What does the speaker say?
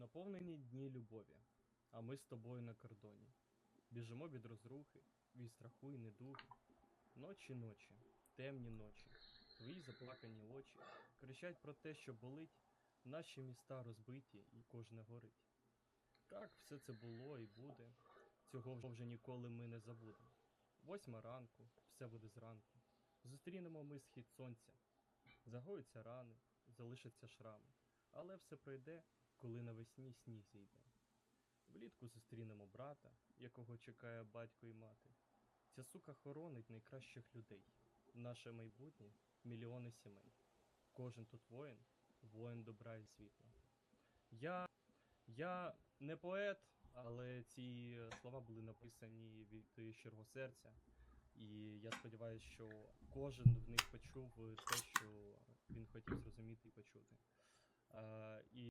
Наповнені дні любові, а ми з тобою на кордоні. Біжимо від розрухи, від страху і недуги. Ночі, ночі, темні ночі, твої заплакані очі кричать про те, що болить, наші міста розбиті і кожне горить. Так все це було і буде, цього вже ніколи ми не забудемо. Восьма ранку, все буде зранку. Зустрінемо ми схід сонця. Загоються рани, залишаться шрами, але все пройде, коли навесні сніг зійде. Влітку зустрінемо брата, якого чекає батько і мати. Ця сука хоронить найкращих людей. Наше майбутнє мільйони сімей. Кожен тут воїн, воїн добра і світла. Я, я не поет, але ці е, слова були написані від щирого серця. І я сподіваюся, що кожен в них почув те, що 呃以